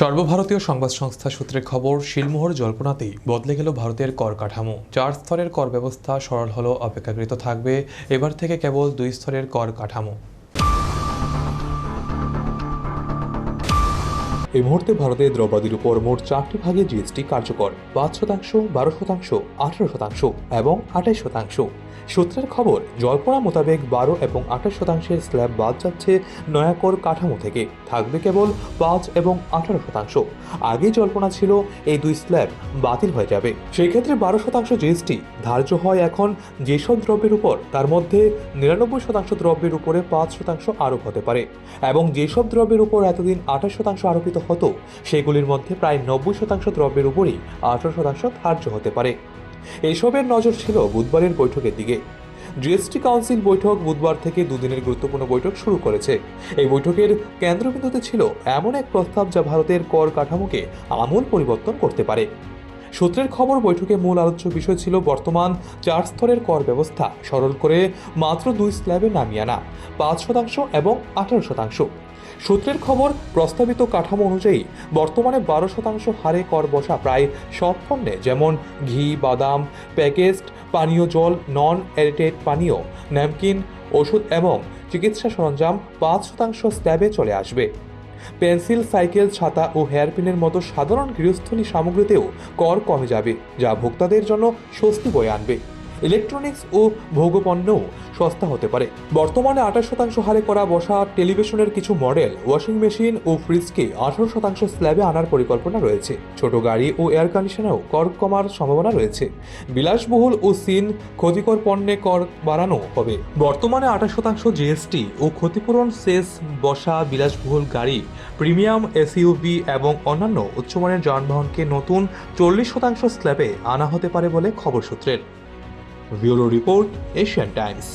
সর্বভারতীয় সংবাদ সংস্থা সূত্রে খবর, শিলমোহর জল্পনাতেই বদলে গেল ভারতের কর কাঠামো। চার স্তরের কর ব্যবস্থা সরল হলো, অপেক্ষাকৃত থাকবে। এবার থেকে কেবল দুই স্তরের কর কাঠামো। এই মুহূর্তে ভারতের দ্রব্যাদির উপর মোট চারটি ভাগে জিএসটি কার্যকর, পাঁচ শতাংশ, বারো শতাংশ, আঠারো শতাংশ এবং আঠাশ শতাংশ। সূত্রের খবর, জল্পনা মোতাবেক বারো এবং আঠাশ শতাংশের স্ল্যাব বাদ যাচ্ছে নয়া কর কাঠামো থেকে, থাকবে কেবল পাঁচ এবং আঠারো শতাংশ। আগে জল্পনা ছিল এই দুই স্ল্যাব বাতিল হয়ে যাবে। সেই ক্ষেত্রে বারো শতাংশ জিএসটি ধার্য হয় এখন যেসব দ্রব্যের উপর, তার মধ্যে নিরানব্বই শতাংশ দ্রব্যের উপরে পাঁচ শতাংশ আরোপ হতে পারে এবং যেসব দ্রব্যের উপর এতদিন আঠাশ শতাংশ আরোপিত হতো। সেগুলির মধ্যে প্রায় নব্বই শতাংশ দ্রব্যের উপরই আঠারো শতাংশ ধার্য হতে পারে। এসবের নজর ছিল বুধবারের বৈঠকের দিকে। জিএসটি কাউন্সিল বৈঠক বুধবার থেকে দুদিনের গুরুত্বপূর্ণ বৈঠক শুরু করেছে। এই বৈঠকের কেন্দ্রবিন্দুতে ছিল এমন এক প্রস্তাব যা ভারতের কর কাঠামোকে আমূল পরিবর্তন করতে পারে। সূত্রের খবর, বৈঠকে মূল আলোচ্য বিষয় ছিল বর্তমান চার স্তরের কর ব্যবস্থা, সরল করে মাত্র দুই স্ল্যাবে নামিয়ে আনা, পাঁচ শতাংশ এবং আঠারো শতাংশ। সূত্রের খবর, প্রস্তাবিত কাঠামো অনুযায়ী বর্তমানে বারো শতাংশ হারে কর বসা প্রায় সব পণ্যে, যেমন ঘি, বাদাম, প্যাকেজড পানীয় জল, নন এরিটেড পানীয় ন্যাপকিন ওষুধ এবং চিকিৎসা সরঞ্জাম পাঁচ শতাংশ স্ল্যাবে চলে আসবে। পেন্সিল, সাইকেল, ছাতা ও হেয়ারপিনের মতো সাধারণ গৃহস্থলী সামগ্রীতেও কর কমে যাবে, যা ভোক্তাদের জন্য স্বস্তি বয়ে আনবে। ইলেকট্রনিক্স ও ভোগপণ্যও সস্তা হতে পারে। বর্তমানে আঠাশ শতাংশ হারে করা বসা টেলিভিশনের কিছু মডেল, ওয়াশিং মেশিন ও ফ্রিজকে আঠারো শতাংশ স্ল্যাবে আনার পরিকল্পনা রয়েছে। ছোট গাড়ি ও এয়ার কন্ডিশনেও কর কমার সম্ভাবনা রয়েছে। বিলাসবহুল ও সিন ক্ষতিকর পণ্যে কর বাড়ানো হবে। বর্তমানে আঠাশ শতাংশ জিএসটি ও ক্ষতিপূরণ সেস বসা, বিলাসবহুল গাড়ি, প্রিমিয়াম এসইউভি এবং অন্যান্য উচ্চমানের যানবাহনকে নতুন চল্লিশ শতাংশ স্ল্যাবে আনা হতে পারে বলে খবর সূত্রের। Bureau report Asian Times.